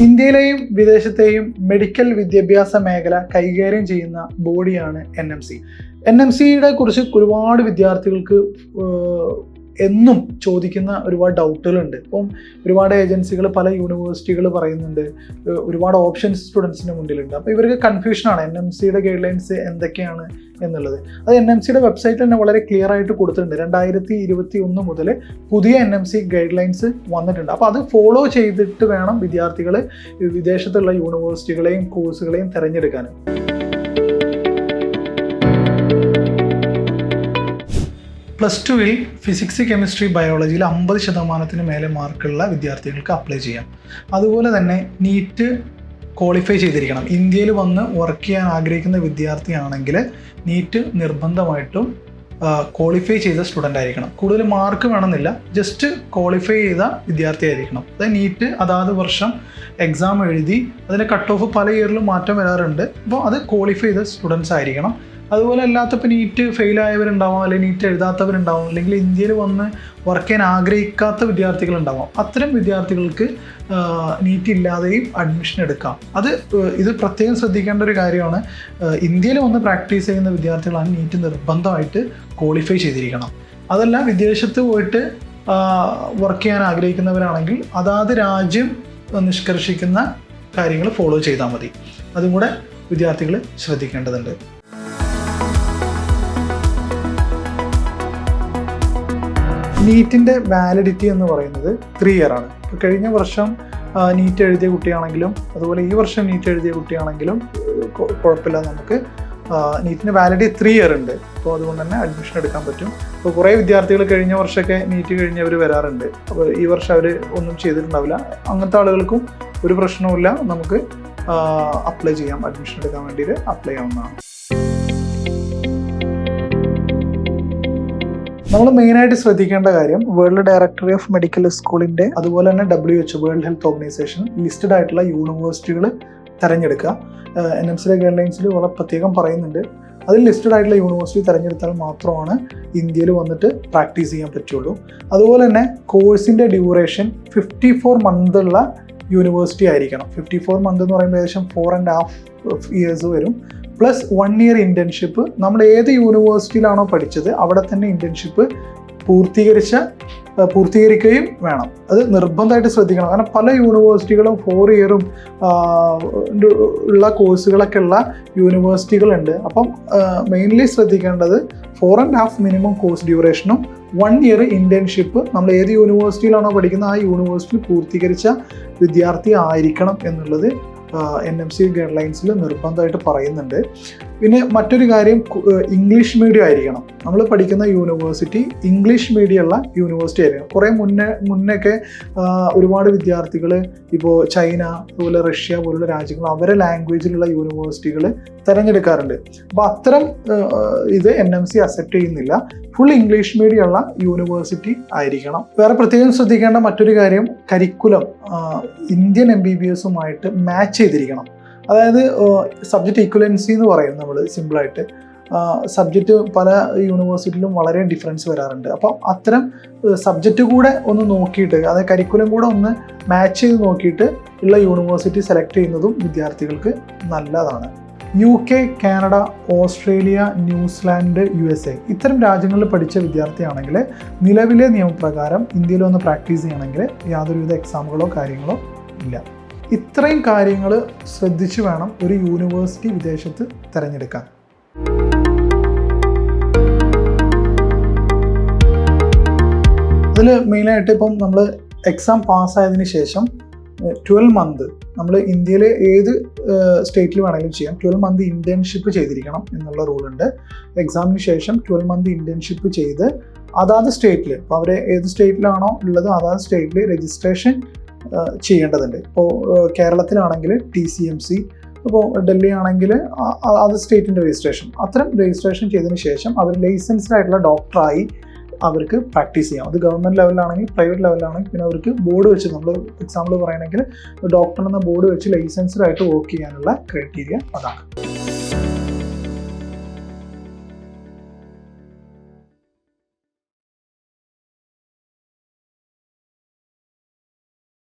ഇന്ത്യയിലെയും വിദേശത്തെയും മെഡിക്കൽ വിദ്യാഭ്യാസ മേഖല കൈകാര്യം ചെയ്യുന്ന ബോഡിയാണ് N M C N M സിയുടെ കുറിച്ച് ഒരുപാട് വിദ്യാർത്ഥികൾക്ക് എന്നും ചോദിക്കുന്ന ഒരുപാട് ഡൗട്ടുകളുണ്ട് ഇപ്പം ഒരുപാട് ഏജൻസികൾ പല യൂണിവേഴ്സിറ്റികൾ പറയുന്നുണ്ട് ഒരുപാട് ഓപ്ഷൻസ് സ്റ്റുഡൻസിന് മുന്നിലുണ്ട്. അപ്പോൾ ഇവർക്ക് കൺഫ്യൂഷനാണ് എൻ എം സിയുടെ ഗൈഡ് ലൈൻസ് എന്തൊക്കെയാണ് എന്നുള്ളത്. അത് എൻ എം സിയുടെ വെബ്സൈറ്റിൽ തന്നെ വളരെ ക്ലിയർ ആയിട്ട് കൊടുത്തിട്ടുണ്ട്. രണ്ടായിരത്തി ഇരുപത്തി ഒന്ന് മുതൽ പുതിയ N M C guidelines വന്നിട്ടുണ്ട്. അപ്പോൾ അത് ഫോളോ ചെയ്തിട്ട് വേണം വിദ്യാർത്ഥികൾ വിദേശത്തുള്ള യൂണിവേഴ്സിറ്റികളെയും കോഴ്സുകളെയും തിരഞ്ഞെടുക്കാൻ പ്ലസ് ടുവിൽ ഫിസിക്സ് കെമിസ്ട്രി ബയോളജിയിൽ അമ്പത് ശതമാനത്തിന് മേലെ മാർക്കുള്ള വിദ്യാർത്ഥികൾക്ക് അപ്ലൈ ചെയ്യാം. അതുപോലെ തന്നെ നീറ്റ് ക്വാളിഫൈ ചെയ്തിരിക്കണം. ഇന്ത്യയിൽ വന്ന് വർക്ക് ചെയ്യാൻ ആഗ്രഹിക്കുന്ന വിദ്യാർത്ഥിയാണെങ്കിൽ നീറ്റ് നിർബന്ധമായിട്ടും ക്വാളിഫൈ ചെയ്ത സ്റ്റുഡന്റ് ആയിരിക്കണം. കൂടുതൽ മാർക്ക് വേണമെന്നില്ല ജസ്റ്റ് ക്വാളിഫൈ ചെയ്ത വിദ്യാർത്ഥി ആയിരിക്കണം. അതായത് നീറ്റ് അതാത് വർഷം എക്സാം എഴുതി അതിന്റെ കട്ട് ഓഫ് പല ഇയറിലും മാറ്റം വരാറുണ്ട്. അപ്പോൾ അത് ക്വാളിഫൈ ചെയ്ത സ്റ്റുഡൻസ് ആയിരിക്കണം. അതുപോലെ അല്ലാത്തപ്പോൾ നീറ്റ് ഫെയിൽ ആയവരുണ്ടാവാം അല്ലെങ്കിൽ നീറ്റ് എഴുതാത്തവരുണ്ടാവും അല്ലെങ്കിൽ ഇന്ത്യയിൽ വന്ന് വർക്ക് ചെയ്യാൻ ആഗ്രഹിക്കാത്ത വിദ്യാർത്ഥികളുണ്ടാവാം. അത്തരം വിദ്യാർത്ഥികൾക്ക് നീറ്റ് ഇല്ലാതെയും അഡ്മിഷൻ എടുക്കാം. അത് ഇത് പ്രത്യേകം ശ്രദ്ധിക്കേണ്ട ഒരു കാര്യമാണ്. ഇന്ത്യയിൽ വന്ന് പ്രാക്ടീസ് ചെയ്യുന്ന വിദ്യാർത്ഥികളാണ് നീറ്റ് നിർബന്ധമായിട്ട് ക്വാളിഫൈ ചെയ്തിരിക്കണം. അതല്ല വിദേശത്ത് പോയിട്ട് വർക്ക് ചെയ്യാൻ ആഗ്രഹിക്കുന്നവരാണെങ്കിൽ അതാത് രാജ്യം നിഷ്കർഷിക്കുന്ന കാര്യങ്ങൾ ഫോളോ ചെയ്താൽ മതി. അതും കൂടെ വിദ്യാർത്ഥികൾ ശ്രദ്ധിക്കേണ്ടതുണ്ട്. നീറ്റിന്റെ വാലിഡിറ്റി എന്ന് പറയുന്നത് ത്രീ ഇയർ ആണ്. ഇപ്പോൾ കഴിഞ്ഞ വർഷം നീറ്റ് എഴുതിയ കുട്ടിയാണെങ്കിലും അതുപോലെ ഈ വർഷം നീറ്റ് എഴുതിയ കുട്ടിയാണെങ്കിലും കുഴപ്പമില്ല നമുക്ക്. നീറ്റിന് വാലിഡിറ്റി ത്രീ ഇയർ ഉണ്ട്. അപ്പോൾ അതുകൊണ്ട് തന്നെ അഡ്മിഷൻ എടുക്കാൻ പറ്റും. അപ്പോൾ കുറേ വിദ്യാർത്ഥികൾ കഴിഞ്ഞ വർഷമൊക്കെ നീറ്റ് കഴിഞ്ഞവർ വരാറുണ്ട്. അപ്പോൾ ഈ വർഷം അവർ ഒന്നും ചെയ്തിട്ടുണ്ടാവില്ല. അങ്ങനത്തെ ആളുകൾക്കും ഒരു പ്രശ്നവുമില്ല. നമുക്ക് അപ്ലൈ ചെയ്യാം. അഡ്മിഷൻ എടുക്കാൻ വേണ്ടിയിട്ട് അപ്ലൈ ചെയ്യാവുന്നതാണ്. നമ്മൾ മെയിനായിട്ട് ശ്രദ്ധിക്കേണ്ട കാര്യം വേൾഡ് ഡയറക്ടറി ഓഫ് മെഡിക്കൽ സ്കൂളിന്റെ അതുപോലെ തന്നെ W H world health organisation listed ആയിട്ടുള്ള യൂണിവേഴ്സിറ്റികൾ തിരഞ്ഞെടുക്കുക. എൻ എം സിയുടെ ഗൈഡ് ലൈൻസിൽ വളരെ പ്രത്യേകം പറയുന്നുണ്ട്. അതിൽ ലിസ്റ്റഡ് ആയിട്ടുള്ള യൂണിവേഴ്സിറ്റി തിരഞ്ഞെടുത്താൽ മാത്രമാണ് ഇന്ത്യയിൽ വന്നിട്ട് പ്രാക്ടീസ് ചെയ്യാൻ പറ്റുള്ളൂ. അതുപോലെ തന്നെ കോഴ്സിന്റെ ഡ്യൂറേഷൻ ഫിഫ്റ്റി ഫോർ മന്ത് ഉള്ള യൂണിവേഴ്സിറ്റി ആയിരിക്കണം. ഫിഫ്റ്റി ഫോർ മന്ത് എന്ന് പറയുമ്പോൾ ഏകദേശം ഫോർ ആൻഡ് ഹാഫ് ഇയേഴ്സ് വരും. പ്ലസ് വൺ ഇയർ ഇന്റേൺഷിപ്പ് നമ്മൾ ഏത് യൂണിവേഴ്സിറ്റിയിലാണോ പഠിച്ചത് അവിടെ തന്നെ ഇന്റേൺഷിപ്പ് പൂർത്തീകരിച്ച പൂർത്തീകരിക്കുകയും വേണം. അത് നിർബന്ധമായിട്ട് ശ്രദ്ധിക്കണം. കാരണം പല യൂണിവേഴ്സിറ്റികളും ഫോർ ഇയറും ഉള്ള കോഴ്സുകളൊക്കെ ഉള്ള യൂണിവേഴ്സിറ്റികളുണ്ട് അപ്പം മെയിൻലി ശ്രദ്ധിക്കേണ്ടത് four and half minimum course ഡ്യൂറേഷനും one year internship നമ്മൾ ഏത് യൂണിവേഴ്സിറ്റിയിലാണോ പഠിക്കുന്നത് ആ യൂണിവേഴ്സിറ്റി പൂർത്തീകരിച്ച വിദ്യാർത്ഥി ആയിരിക്കണം എന്നുള്ളത് എൻ എം സി ഗൈഡ് ലൈൻസിൽ നിർബന്ധമായിട്ട് പറയുന്നുണ്ട്. പിന്നെ മറ്റൊരു കാര്യം ഇംഗ്ലീഷ് മീഡിയം ആയിരിക്കണം. നമ്മൾ പഠിക്കുന്ന യൂണിവേഴ്സിറ്റി ഇംഗ്ലീഷ് മീഡിയം ഉള്ള യൂണിവേഴ്സിറ്റി ആയിരുന്നു. കുറേ മുന്നേ മുന്നൊക്കെ ഒരുപാട് വിദ്യാർത്ഥികൾ ഇപ്പോൾ ചൈന അതുപോലെ റഷ്യ പോലുള്ള രാജ്യങ്ങൾ അവരെ ലാംഗ്വേജിലുള്ള യൂണിവേഴ്സിറ്റികൾ തിരഞ്ഞെടുക്കാറുണ്ട്. അപ്പോൾ അത്തരം ഇത് എൻ എം സി അക്സെപ്റ്റ് ചെയ്യുന്നില്ല. ഫുൾ ഇംഗ്ലീഷ് മീഡിയം ഉള്ള യൂണിവേഴ്സിറ്റി ആയിരിക്കണം. വേറെ പ്രത്യേകം ശ്രദ്ധിക്കേണ്ട മറ്റൊരു കാര്യം curriculum Indian M B B എസുമായിട്ട് match ചെയ്തിരിക്കണം. അതായത് സബ്ജക്റ്റ് ഈക്വലൻസി എന്ന് പറയും നമ്മൾ സിമ്പിളായിട്ട് സബ്ജക്റ്റ് പല യൂണിവേഴ്സിറ്റിയിലും വളരെ ഡിഫറൻസ് വരാറുണ്ട്. അപ്പോൾ അത്തരം സബ്ജക്റ്റ് കൂടെ ഒന്ന് നോക്കിയിട്ട് അതായത് കരിക്കുലം കൂടെ ഒന്ന് മാച്ച് ചെയ്ത് നോക്കിയിട്ട് ഉള്ള യൂണിവേഴ്സിറ്റി സെലക്ട് ചെയ്യുന്നതും വിദ്യാർത്ഥികൾക്ക് നല്ലതാണ്. U K Canada Australia New Zealand U S A ഇത്തരം രാജ്യങ്ങളിൽ പഠിച്ച വിദ്യാർത്ഥിയാണെങ്കിൽ നിലവിലെ നിയമപ്രകാരം ഇന്ത്യയിൽ വന്ന് പ്രാക്ടീസ് ചെയ്യണമെങ്കിൽ യാതൊരുവിധ എക്സാമുകളോ കാര്യങ്ങളോ ഇല്ല. ഇത്രയും കാര്യങ്ങൾ ശ്രദ്ധിച്ചു വേണം ഒരു യൂണിവേഴ്സിറ്റി വിദേശത്ത് തിരഞ്ഞെടുക്കാൻ. അതിൽ മെയിനായിട്ട് ഇപ്പം നമ്മൾ എക്സാം പാസ്സായതിനു ശേഷം ട്വൽവ് മന്ത് നമ്മൾ ഇന്ത്യയിലെ ഏത് സ്റ്റേറ്റിൽ വേണമെങ്കിലും ചെയ്യാം. ട്വൽവ് മന്ത് ഇന്റേൺഷിപ്പ് ചെയ്തിരിക്കണം എന്നുള്ള റൂളുണ്ട് എക്സാമിന് ശേഷം ട്വൽവ് മന്ത് ഇന്റേൺഷിപ്പ് ചെയ്ത് അതാത് സ്റ്റേറ്റിൽ ഇപ്പോൾ അവർ ഏത് സ്റ്റേറ്റിലാണോ ഉള്ളത് അതാത് സ്റ്റേറ്റിൽ രജിസ്ട്രേഷൻ ചെയ്യേണ്ടതുണ്ട്. ഇപ്പോൾ കേരളത്തിലാണെങ്കിൽ ടി സി എം സി ഇപ്പോൾ ഡൽഹി ആണെങ്കിൽ അത് സ്റ്റേറ്റിന്റെ രജിസ്ട്രേഷൻ അത്തരം രജിസ്ട്രേഷൻ ചെയ്തതിന് ശേഷം അവർ ലൈസൻസ്ഡ് ആയിട്ടുള്ള ഡോക്ടറായി അവർക്ക് പ്രാക്ടീസ് ചെയ്യാം. അത് ഗവൺമെന്റ് ലെവലിലാണെങ്കിൽ പ്രൈവറ്റ് ലെവലിലാണെങ്കിൽ പിന്നെ അവർക്ക് ബോർഡ് വെച്ച് നമ്മൾ എക്സാമ്പിൾ പറയുകയാണെങ്കിൽ ഡോക്ടർ എന്ന ബോർഡ് വെച്ച് ലൈസൻസ്ഡ് ആയിട്ട് വർക്ക് ചെയ്യാനുള്ള ക്രൈറ്റീരിയ അതാണ്.